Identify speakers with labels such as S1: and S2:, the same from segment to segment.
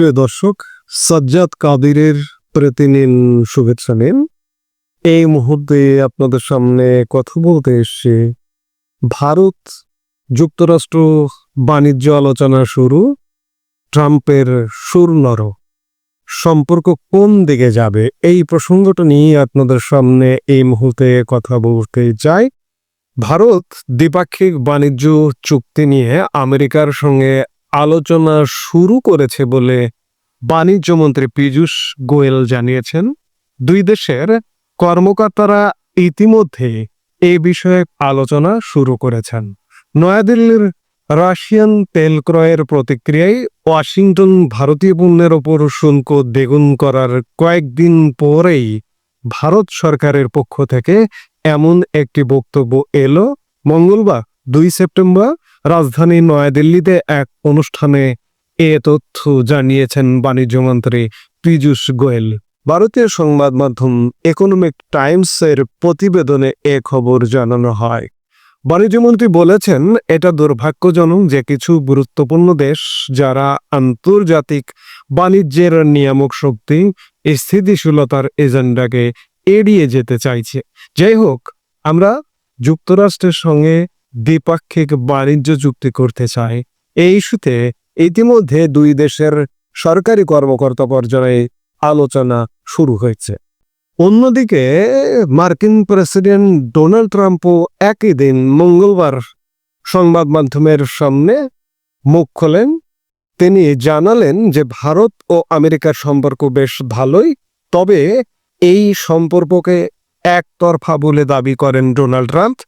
S1: প্রিয় দর্শক, সাজ্জাদ কাদিরের প্রতি নিন শুভেচ্ছা নিন। এই মুহূর্তে আপনাদের সামনে কথা বলতে এসছে। ভারত যুক্তরাষ্ট্র বাণিজ্য আলোচনা শুরু, ট্রাম্পের সুর নর সম্পর্ক কোন দিকে যাবে? এই প্রসঙ্গটা নিয়ে আপনাদের সামনে এই মুহূর্তে কথা বলতে চাই। ভারত দ্বিপাক্ষিক বাণিজ্য চুক্তি নিয়ে আমেরিকার সঙ্গে আলোচনা শুরু করেছে বলে বাণিজ্যমন্ত্রী পীযূষ গোয়েল জানিয়েছেন, দুই দেশের কর্মকর্তারা ইতিমধ্যে এ বিষয়ে আলোচনা শুরু করেছেন। নয়াদিল্লির রাশিয়ান তেল ক্রয়ের প্রতিক্রিয়ায় ওয়াশিংটন ভারতীয় পণ্যের ওপর শুল্ক দ্বিগুণ করার কয়েকদিন পরেই ভারত সরকারের পক্ষ থেকে এমন একটি বক্তব্য এলো। মঙ্গলবার দুই সেপ্টেম্বর রাজধানী নয়াদিল্লিতে এক অনুষ্ঠানে এ তথ্য জানিয়েছেন বাণিজ্যমন্ত্রী পীযূষ গোয়েল। ভারতীয় সংবাদ মাধ্যম ইকোনমিক টাইমসের প্রতিবেদনে এ খবর জানানো হয়। বাণিজ্যমন্ত্রী বলেছেন, এটা দুর্ভাগ্যজনক যে কিছু গুরুত্বপূর্ণ দেশ যারা আন্তর্জাতিক বাণিজ্যের নিয়ামক শক্তি, স্থিতিশীলতার এজেন্ডাকে এড়িয়ে যেতে চাইছে। যাই হোক, আমরা যুক্তরাষ্ট্রের সঙ্গে দ্বিপাক্ষিক বাণিজ্য চুক্তি করতে চাই। এই ইস্যুতে ইতিমধ্যে দুই দেশের সরকারি কর্মকর্তা পর্যায়ে আলোচনা শুরু হয়েছে। অন্যদিকে, মার্কিন প্রেসিডেন্ট ডোনাল্ড ট্রাম্পও একই দিন মঙ্গলবার সংবাদ মাধ্যমের সামনে মুখ খোলেন। তিনি জানালেন যে ভারত ও আমেরিকার সম্পর্ক বেশ ভালোই, তবে এই সম্পর্ককে একতরফা বলে দাবি করেন ডোনাল্ড ট্রাম্প।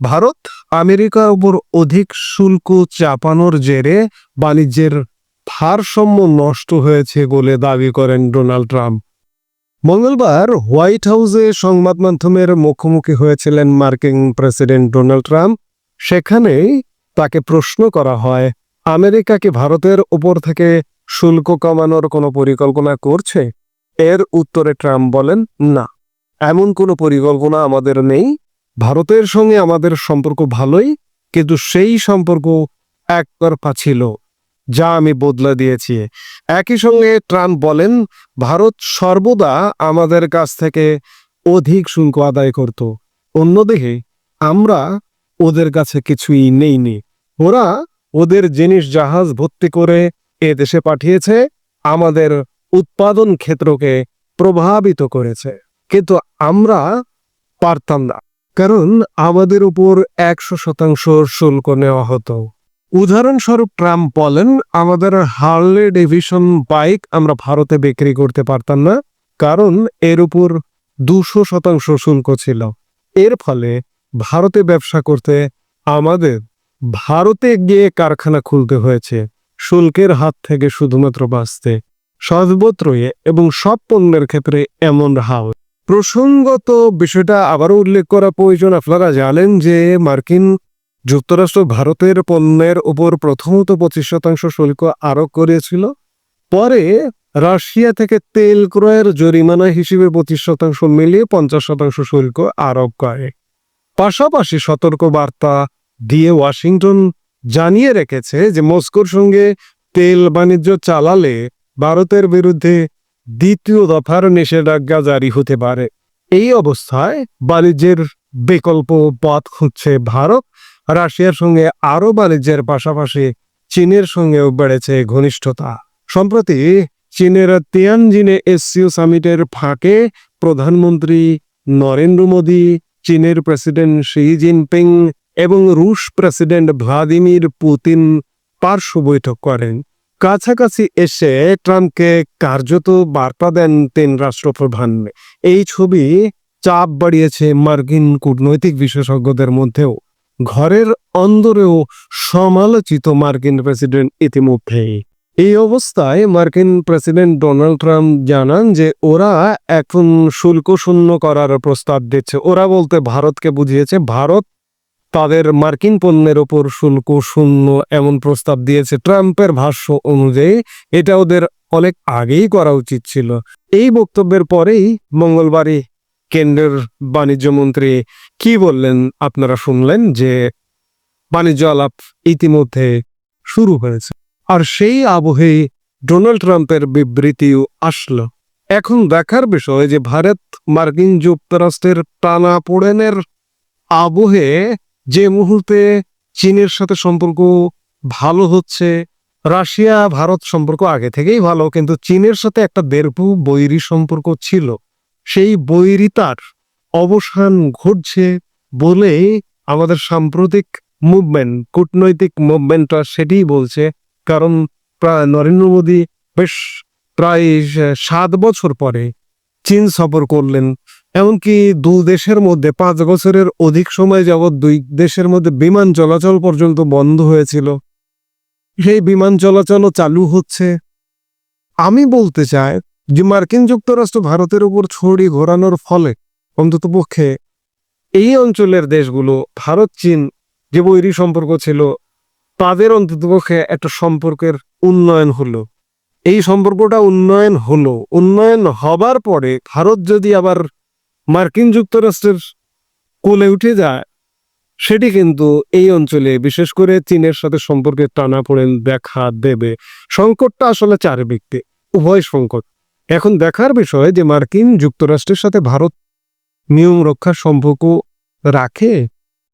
S1: ভারত আমেরিকার উপর অধিক শুল্ক চাপানোর জেরে বাণিজ্যের ভারসাম্য নষ্ট হয়েছে বলে দাবি করেন ডোনাল্ড ট্রাম্প। মঙ্গলবার হোয়াইট হাউসে সংবাদ মাধ্যমের মুখোমুখি হয়েছিলেন মার্কিন প্রেসিডেন্ট ডোনাল্ড ট্রাম্প। সেখানেই তাকে প্রশ্ন করা হয়, আমেরিকা কি ভারতের উপর থেকে শুল্ক কমানোর কোনো পরিকল্পনা করছে? এর উত্তরে ট্রাম্প বলেন, না। এমন কোনো পরিকল্পনা আমাদের নেই ভারতের সঙ্গে আমাদের সম্পর্ক ভালোই, কিন্তু সেই সম্পর্ক একতরফা ছিল, যা আমি বদলে দিয়েছি। একই সঙ্গে ট্রাম্প বলেন, ভারত সর্বদা আমাদের কাছ থেকে অধিক শুল্ক আদায় করত। অন্যদিকে, আমরা ওদের কাছে কিছুই নেইনি। ওরা ওদের জিনিস জাহাজ ভর্তি করে এ দেশে পাঠিয়েছে, আমাদের উৎপাদন ক্ষেত্রকে প্রভাবিত করেছে। কিন্তু আমরা পারতাম না। কারণ আমাদের উপর একশো শতাংশ শুল্ক নেওয়া হতো। উদাহরণস্বরূপ ট্রাম্প বলেন, আমাদের হার্লে ডেভিশন বাইক আমরা ভারতে বিক্রি করতে পারতাম না, কারণ এর উপর দুশো শতাংশ শুল্ক ছিল। এর ফলে ভারতে ব্যবসা করতে আমাদের ভারতে গিয়ে কারখানা খুলতে হয়েছে, শুল্কের হাত থেকে শুধুমাত্র বাঁচতে। সর্বত্রই এবং সব পণ্যের ক্ষেত্রে এমন হাল। প্রসঙ্গত বিষয়টা আবারও উল্লেখ করা প্রয়োজন। আপনারা জানেন যে মার্কিন যুক্তরাষ্ট্র ভারতের পণ্যের উপর প্রথমত পঁচিশ শতাংশ শুল্ক আরোপ করেছিল। পরে রাশিয়া থেকে তেল ক্রয়ের জরিমানা হিসেবে পঁচিশ শতাংশ মিলিয়ে পঞ্চাশ শতাংশ শুল্ক আরোপ করে। পাশাপাশি সতর্ক বার্তা দিয়ে ওয়াশিংটন জানিয়ে রেখেছে যে মস্কোর সঙ্গে তেল বাণিজ্য চালালে ভারতের বিরুদ্ধে দ্বিতীয় দফার নিষেধাজ্ঞা জারি হতে পারে। এই অবস্থায় বাণিজ্যের বিকল্প পথ খুঁজছে ভারত। রাশিয়ার সঙ্গে আরও বাণিজ্যের পাশাপাশি চীনের সঙ্গেও বেড়েছে ঘনিষ্ঠতা। সম্প্রতি চীনের তিয়ানজিনে এসসিও সামিটের ফাঁকে প্রধানমন্ত্রী নরেন্দ্র মোদী, চীনের প্রেসিডেন্ট শি জিনপিং এবং রুশ প্রেসিডেন্ট ভ্লাদিমির পুতিন পার্শ্ব বৈঠক করেন। কাছাকাছি এসে ট্রাম্পকে কার্যত বার্তা দেন তিন রাষ্ট্রপ্রধান। এই ছবি চাপ বাড়িয়েছে মার্কিন কূটনৈতিক বিশেষজ্ঞদের মধ্যেও। ঘরের অন্দরেও সমালোচিত মার্কিন প্রেসিডেন্ট ইতিমধ্যেই এই অবস্থায় মার্কিন প্রেসিডেন্ট ডোনাল্ড ট্রাম্প জানান যে ওরা এখন শুল্ক শূন্য করার প্রস্তাব দিচ্ছে। ওরা বলতে ভারতকে বুঝিয়েছে, ভারত তাদের মার্কিন পণ্যের ওপর শুল্ক শূন্য এমন প্রস্তাব দিয়েছে ট্রাম্পের ভাষ্য অনুযায়ী। এটা ওদের অনেক আগেই করা উচিত ছিল। এই বক্তব্যের পরেই মঙ্গলবারই কেন্দ্রের বাণিজ্য মন্ত্রী কি বললেন আপনারা শুনলেন যে বাণিজ্য আলাপ ইতিমধ্যে শুরু হয়েছে। আর সেই আবহে ডোনাল্ড ট্রাম্পের বিবৃতিও আসলো। এখন দেখার বিষয় যে ভারত মার্কিন যুক্তরাষ্ট্রের টানা পোড়েনের আবহে যে মুহূর্তে চীনের সাথে সম্পর্ক ভালো হচ্ছে, রাশিয়া, ভারত সম্পর্ক আগে থেকেই ভালো, কিন্তু চীনের সাথে একটা দেড়পু বৈরী সম্পর্ক ছিল। সেই বৈরিতার অবসান ঘটছে বলেই আমাদের সাম্প্রতিক মুভমেন্ট, কূটনৈতিক মুভমেন্টটা সেটিই বলছে। কারণ প্রায় নরেন্দ্র মোদী বেশ প্রায় সাত বছর পরে চীন সফর করলেন। এমনকি দু দেশের মধ্যে পাঁচ বছরের অধিক সময় যাবৎ দুই দেশের মধ্যে বিমান চলাচল পর্যন্ত বন্ধ হয়েছিল। সেই বিমান চলাচলও চালু হচ্ছে। আমি বলতে চাই যে মার্কিন যুক্তরাষ্ট্র ভারতের উপর ছড়ি ঘোরানোর ফলে অন্ততপক্ষে এই অঞ্চলের দেশগুলো, ভারত, চীন যে বৈরী সম্পর্ক ছিল, তাদের অন্ততপক্ষে একটা সম্পর্কের উন্নয়ন হলো। এই সম্পর্কটা উন্নয়ন হলো। উন্নয়ন হবার পরে ভারত যদি আবার মার্কিন যুক্তরাষ্ট্রের কোলে উঠে যায় সেটি কিন্তু এই অঞ্চলে বিশেষ করে চীনের সাথে সম্পর্কের টানাপোড়েন দেখা দেবে। সংকটটা আসলে চারিদিক দিয়ে, উভয় সংকট। এখন দেখার বিষয় যে মার্কিন যুক্তরাষ্ট্রের সাথে ভারত নিয়ম রক্ষার সম্পর্ক রাখে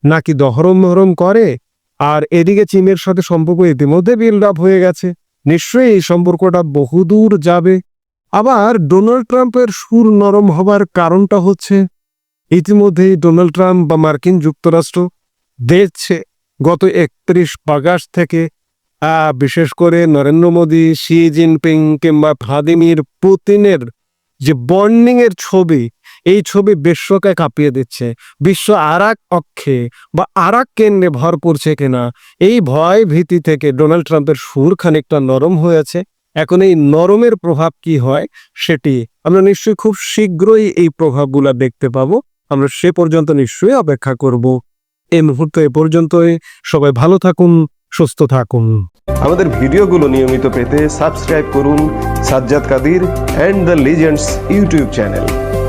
S1: নাকি দহরম মহরম করে আর এদিকে চীনের সাথে সম্পর্ক ইতিমধ্যে বিল্ড আপ হয়ে গেছে। নিশ্চয়ই এই সম্পর্কটা বহুদূর যাবে। আবার ডোনাল্ড ট্রাম্পের সুর নরম হবার কারণটা হচ্ছে, ইতিমধ্যেই ডোনাল্ড ট্রাম্প বা মার্কিন যুক্তরাষ্ট্র দেখছে গত একত্রিশ আগস্ট থেকে বিশেষ করে নরেন্দ্র মোদী, শি জিনপিং কিংবা ভ্লাদিমির পুতিনের যে এর ছবি এই ছবি বিশ্বকে কাঁপিয়ে দিচ্ছে। বিশ্ব আর এক অক্ষে বা আর এক কেন্দ্রে ভর করছে কিনা, এই ভয় ভীতি থেকে ডোনাল্ড ট্রাম্পের সুর খানিকটা নরম হয়েছে এখন এই নরমের প্রভাব কি হয় সেটি আমরা নিশ্চয়ই খুব শীঘ্রই এই প্রভাবগুলা দেখতে পাবো। আমরা সে পর্যন্ত নিশ্চয়ই অপেক্ষা করব। এই মুহূর্তে এ পর্যন্তই। সবাই ভালো থাকুন, সুস্থ থাকুন।
S2: আমাদের ভিডিওগুলো নিয়মিত পেতে সাবস্ক্রাইব করুন Sajjad Kadir and the legends YouTube channel.